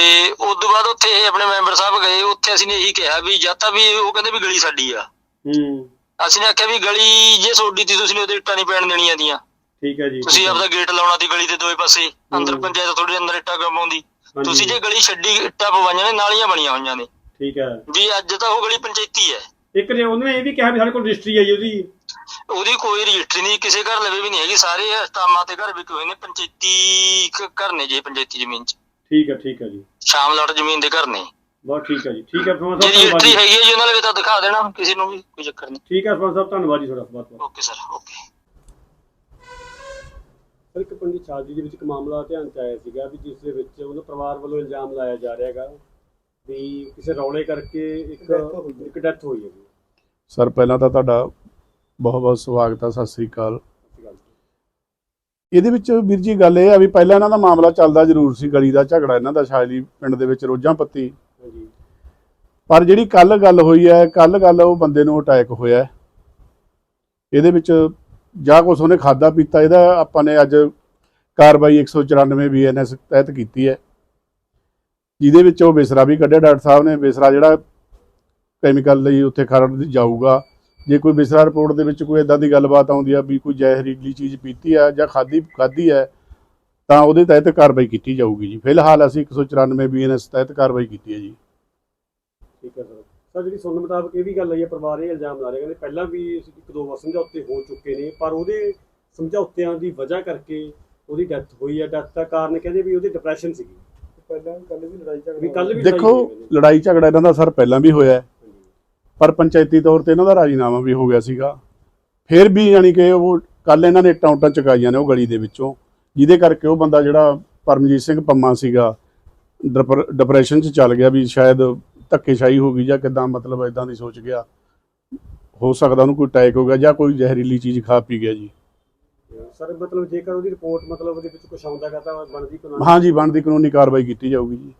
ਤੇ ਉਸ ਤੋਂ ਬਾਅਦ ਉੱਥੇ ਇਹ ਆਪਣੇ ਮੈਂਬਰ ਸਾਹਿਬ ਗਏ ਉੱਥੇ ਅਸੀਂ ਨੇ ਇਹੀ ਕਿਹਾ ਵੀ ਜਾਂ ਤਾਂ ਵੀ ਉਹ ਕਹਿੰਦੇ ਵੀ ਗਲੀ ਸਾਡੀ ਆ। ਹੂੰ। ਅਸੀਂ ਨੇ ਆਖਿਆ ਵੀ ਗਲੀ ਜੇ ਸੋਡੀ ਤੀ ਤੁਸੀਂ ਉਹਦੇ ਇੱਟਾਂ ਨਹੀਂ ਪੈਣ ਦੇਣੀਆਂ ਦੀਆਂ ਠੀਕ ਹੈ ਜੀ ਤੁਸੀਂ ਆਪਦਾ ਗੇਟ ਲਾਉਣਾ ਦੀ ਗਲੀ ਦੇ ਦੋਵੇਂ ਪਾਸੇ ਅੰਦਰ। ਪੰਚਾਇਤ ਥੋੜੀ ਅੰਦਰ ਇੱਟਾਂ ਕਮਾਉਂਦੀ ਹਾਂਜੀ, ਤੁਸੀਂ ਜੇ ਗਲੀ ਛੱਡੀ ਇੱਟਾਂ ਪਵਾਈਆਂ ਨੇ ਨਾਲੀਆਂ ਬਣੀਆਂ ਹੋਈਆਂ ਨੇ। ਠੀਕ ਹੈ ਵੀ ਅੱਜ ਤਾਂ ਉਹ ਗਲੀ ਪੰਚਾਇਤੀ ਹੈ ਇੱਕ ਨੇ ਉਹਨੇ ਇਹ ਵੀ ਕਿਹਾ ਵੀ ਸਾਡੇ ਕੋਲ ਰਜਿਸਟਰੀ ਹੈ ਜੀ ਉਹਦੀ। ਉਹਦੀ ਕੋਈ ਰਜਿਸਟਰੀ ਨਹੀਂ ਕਿਸੇ ਘਰ ਲਵੇ ਵੀ ਨਹੀਂ ਹੈਗੀ ਸਾਰੇ ਸਟਾਮਾਂ ਤੇ ਘਰ ਵਿਕੇ ਹੋਏ ਨੇ ਪੰਚਾਇਤੀ ਘਰ ਨੇ ਜੀ ਪੰਚਾਇਤੀ ਜ਼ਮੀਨ 'ਚ। ਠੀਕ ਹੈ ਠੀਕ ਹੈ ਜੀ। ਸ਼ਾਮ ਲੜ ਜ਼ਮੀਨ ਦੇ ਘਰ ਨੇ। ਬਹੁਤ ਠੀਕ ਹੈ ਜੀ। ਠੀਕ ਹੈ ਸਰਪੰਚ ਜੇ ਸਾਹਿਬ ਧੰਨਵਾਦ ਰਜਿਸਟਰੀ ਜੀ। ਹੈਗੀ ਹੈ ਜੀ ਉਹਨਾਂ ਤਾਂ ਦਿਖਾ ਦੇਣਾ ਕਿਸੇ ਨੂੰ ਵੀ ਕੋਈ ਚੱਕਰ ਨਹੀਂ। ਠੀਕ ਹੈ ਸਰਪੰਚ ਸਾਹਿਬ ਧੰਨਵਾਦ ਜੀ ਤੁਹਾਡਾ ਬਹੁਤ ਬਹੁਤ। Okay sir okay. ਸਰ ਇੱਕ ਪਿੰਡ ਛਾਜੀ ਦੇ ਵਿੱਚ ਇੱਕ ਮਾਮਲਾ ਧਿਆਨ ਚ ਆਇਆ ਸੀਗਾ ਵੀ ਜਿਸ ਦੇ ਵਿੱਚ ਉਹਨਾਂ ਪਰਿਵਾਰ ਵੱਲੋਂ ਇਲਜ਼ਾਮ ਲਾਇਆ ਜਾ ਰਿਹਾ ਹੈਗਾ ਵੀ ਕਿਸੇ ਰੌਲੇ ਕਰਕੇ ਇੱਕ। ਇੱਕ ਡੈਥ ਹੋਈ ਹੈ ਜੀ। ਸਰ ਪਹਿਲਾਂ ਤਾਂ ਤੁਹਾਡਾ ਬਹੁਤ ਬਹੁਤ ਸਵਾਗਤ ਹੈ ਸਤਿ ਸ੍ਰੀ ਅਕਾਲ। ਇਹਦੇ ਵਿੱਚ ਵੀਰ ਜੀ ਗੱਲ ਇਹ ਆ ਵੀ ਪਹਿਲਾਂ ਇਹਨਾਂ ਦਾ ਮਾਮਲਾ ਚੱਲਦਾ ਜ਼ਰੂਰ ਸੀ ਗਲੀ ਦਾ ਝਗੜਾ ਇਹਨਾਂ ਦਾ ਸ਼ਾਇਲੀ ਪਿੰਡ ਦੇ ਵਿੱਚ ਰੋਜਾਂ ਪੱਤੀ। ਪਰ ਜਿਹੜੀ ਕੱਲ ਗੱਲ ਹੋਈ ਹੈ ਕੱਲ ਗੱਲ ਉਹ ਬੰਦੇ ਨੂੰ ਅਟੈਕ ਹੋਇਆ। ਇਹਦੇ ਵਿੱਚ ਜਾਂ ਕੁਛ ਉਹਨੇ ਖਾਦਾ ਪੀਤਾ ਇਹਦਾ ਆਪਾਂ ਨੇ ਅੱਜ ਕਾਰਵਾਈ 194 ਬੀਐਨਐਸ ਤਹਿਤ ਕੀਤੀ ਹੈ। ਜਿਹਦੇ ਵਿੱਚ ਉਹ ਬਿਸਰਾ ਵੀ ਕੱਢਿਆ ਡਾਕਟਰ ਸਾਹਿਬ ਨੇ ਬਿਸਰਾ ਜਿਹੜਾ ਕੈਮੀਕਲ ਲਈ ਉੱਥੇ ਖਰੜ ਜਾਊਗਾ। ਜੇ ਕੋਈ ਬਿਸਰਾ ਰਿਪੋਰਟ ਦੇ ਵਿੱਚ ਕੋਈ ਇਦਾਂ ਦੀ ਗੱਲਬਾਤ ਆਉਂਦੀ ਆ ਵੀ ਕੋਈ ਜ਼ਹਿਰੀਲੀ ਚੀਜ਼ ਪੀਤੀ ਆ ਜਾਂ ਖਾਦੀ ਖਾਦੀ ਹੈ ਤਾਂ ਉਹਦੇ ਤਹਿਤ ਕਾਰਵਾਈ ਕੀਤੀ ਜਾਊਗੀ ਜੀ। ਫਿਲਹਾਲ ਅਸੀਂ 194 ਬੀਐਨਐਸ ਤਹਿਤ ਕਾਰਵਾਈ ਕੀਤੀ ਹੈ ਜੀ। ਠੀਕ ਹੈ ਸਰ। ਸਰ ਜਿਹੜੀ ਸੁਣਨ ਮੁਤਾਬਕ ਇਹ ਵੀ ਗੱਲ ਆਈ ਹੈ ਪਰਿਵਾਰ ਇਹ ਇਲਜ਼ਾਮ ਲਾ ਰਿਹਾ ਕਹਿੰਦੇ ਪਹਿਲਾਂ ਵੀ ਇੱਕ ਦੋ ਵਾਰ ਸਮਝੌਤੇ ਹੋ ਚੁੱਕੇ ਨੇ ਪਰ ਉਹਦੇ ਸਮਝੌਤਿਆਂ ਦੀ ਵਜ੍ਹਾ ਕਰਕੇ ਉਹਦੀ ਡੈਥ ਹੋਈ ਹੈ। ਡੈਥ ਦਾ ਕਾਰਨ ਕਹਿੰਦੇ ਵੀ ਉਹਦੀ ਡਿਪਰੈਸ਼ਨ ਸੀਗੀ। ਪਹਿਲਾਂ ਕੱਲ ਵੀ ਲੜਾਈ ਝਗੜਾ ਵੀ ਕੱਲ ਵੀ ਦੇਖੋ ਲੜਾਈ ਝਗੜਾ ਇਹਨਾਂ ਦਾ ਸਰ ਪਹਿਲਾਂ ਵੀ ਹੋਇਆ ਹੈ, ਪਰ ਪੰਚਾਇਤੀ ਤੌਰ ਤੇ ਇਹਨਾਂ ਦਾ ਰਾਜੀਨਾਮਾ ਵੀ ਹੋ ਗਿਆ ਸੀਗਾ। ਫਿਰ ਵੀ ਯਾਨੀ ਕਿ ਉਹ ਕੱਲ ਇਹਨਾਂ ਨੇ ਇੱਟਾਂ ਉੱਟਾਂ ਚੁਕਾਈਆਂ ਨੇ ਉਹ ਗਲੀ ਦੇ ਵਿੱਚੋਂ ਜਿਹਦੇ ਕਰਕੇ ਉਹ ਬੰਦਾ ਜਿਹੜਾ ਪਰਮਜੀਤ ਸਿੰਘ ਪੰਮਾ ਸੀਗਾ ਡਿਪਰ- ਡਿਪਰੈਸ਼ਨ 'ਚ ਚੱਲ ਗਿਆ ਵੀ ਸ਼ਾਇਦ ਧੱਕੇਸ਼ਾਹੀ ਹੋ ਗਈ ਜਾਂ ਕਿਦਾਂ ਮਤਲਬ ਇਦਾਂ ਦੀ ਸੋਚ ਗਿਆ। ਹੋ ਸਕਦਾ ਉਹਨੂੰ ਕੋਈ ਅਟੈਕ ਹੋ ਗਿਆ ਜਾਂ ਕੋਈ ਜ਼ਹਿਰੀਲੀ ਚੀਜ਼ ਖਾ ਪੀ ਗਿਆ ਜੀ। ਸਰ ਮਤਲਬ ਜੇਕਰ ਉਹਦੀ ਰਿਪੋਰਟ ਮਤਲਬ ਉਹਦੇ ਵਿੱਚ ਕੁਝ ਆਉਂਦਾਗਾ ਤਾਂ ਬਣਦੀ ਕਾਨੂੰਨ ਹਾਂ ਜੀ ਬਣਦੀ ਕਾਨੂੰਨੀ ਕਾਰਵਾਈ ਕੀਤੀ ਜਾਊਗੀ ਜੀ।